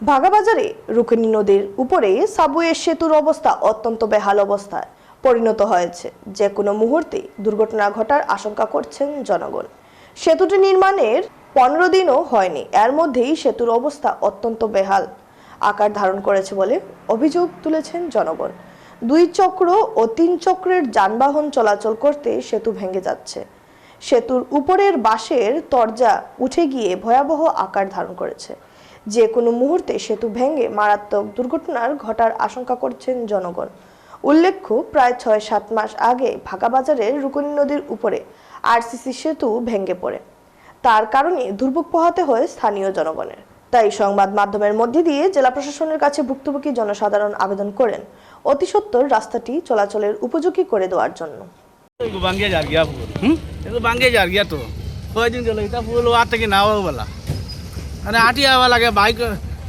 ভাগাবাজারে রুকিনী নদীর উপরে সাবওয়ে সেতুর অবস্থা অত্যন্ত বেহাল অবস্থায়। পরিণত হয়েছে যে কোনো মুহূর্তে দুর্ঘটনা ঘটার আশঙ্কা করছেন জনগণ। সেতুটি নির্মাণের পনেরো দিনও হয়নি, এর মধ্যেই সেতুর অবস্থা অত্যন্ত বেহাল। আকার ধারণ করেছে বলে অভিযোগ তুলেছেন জনগণ। দুই চক্র ও তিন চক্রের যানবাহন চলাচল করতে সেতু ভেঙে যাচ্ছে। সেতুর উপরের বাঁশের তরজা উঠে গিয়ে ভয়াবহ আকার ধারণ করেছে। যে কোনো মুহূর্তে সেতু ভেঙে মারাত্মক দুর্ঘটনার ঘটার আশঙ্কা করছেন জনগণ। উল্লেখ্য, প্রায় ছয় সাত মাস আগে বাজারের রুকুনি নদীর উপরে আরসিসি সেতু ভেঙে পড়ে। তার কারণে দুর্ভোগ পোহাতে হয় স্থানীয় জনগণের। তাই সংবাদ মাধ্যমের মধ্যে দিয়ে জেলা প্রশাসনের কাছে ভুক্তভোগী জনসাধারণ আবেদন করেন অতিসত্বর রাস্তাটি চলাচলের উপযোগী করে দেওয়ার জন্য। বাঙ্গে যার গিয়া তো। কয়দিন গেল? এটা ফুল থেকে নাও বলা। আরে আটি আওয়া লাগে বাইক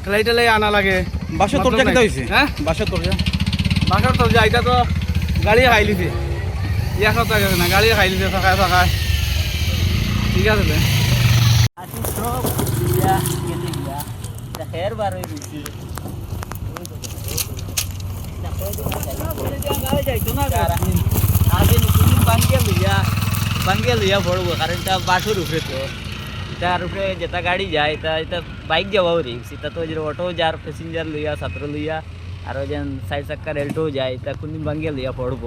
ঠেলাই আনা লাগে। বাসা তোর জায়গা হয়েছে হ্যাঁ? বাসা তোর বাসার তোর যা এটা তো গাড়ি খাই লিছে। ইয়া সব থাকে না গাড়ি খাই লিছে ফাঁকায় ফাঁকায়। ঠিক আছে সব দিয়া। গেছে গিয়া খের বার হয়ে গেছে বাঙ্গে লইয়া বাঙ্গে লইয়া ভরবো কারণ তা বাসুর উপরে তো তার উপরে যেটা গাড়ি যায় তা এটা বাইক যাওয়াও রিক্স এটা তো যে অটো যার প্যাসেঞ্জার লইয়া ছাত্র লইয়া আরও যেন সাইড চাক্কার এল্টো যায় তা কোনদিন বাঙ্গিয়া লইয়া পড়ব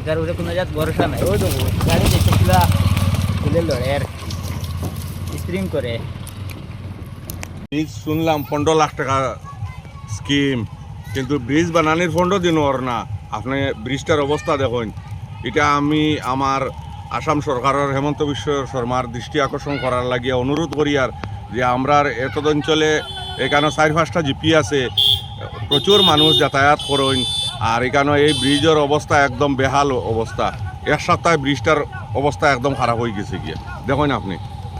এটার উপরে কোনো জাত ভরসা নাই ওই তো গাড়ি দেখে কিবা খুলে লড়ে আর স্প্রিং করে ব্রিজ শুনলাম পনেরো লাখ টাকা স্কিম কিন্তু ব্রিজ বানানির ফন্ডও দিন ওর না আপনি ব্রিজটার অবস্থা দেখুন এটা আমি আমার আসাম সরকারের হেমন্ত বিশ্ব শর্মার দৃষ্টি আকর্ষণ করার লাগিয়া অনুরোধ করি আর যে আমরা এতদ অঞ্চলে এখানে চার পাঁচটা জিপি আছে, প্রচুর মানুষ যাতায়াত করেন আর এখানে এই ব্রিজের অবস্থা একদম বেহাল অবস্থা। এক সপ্তাহে ব্রিজটার অবস্থা একদম খারাপ হয়ে গেছে গিয়ে। দেখেন আপনি।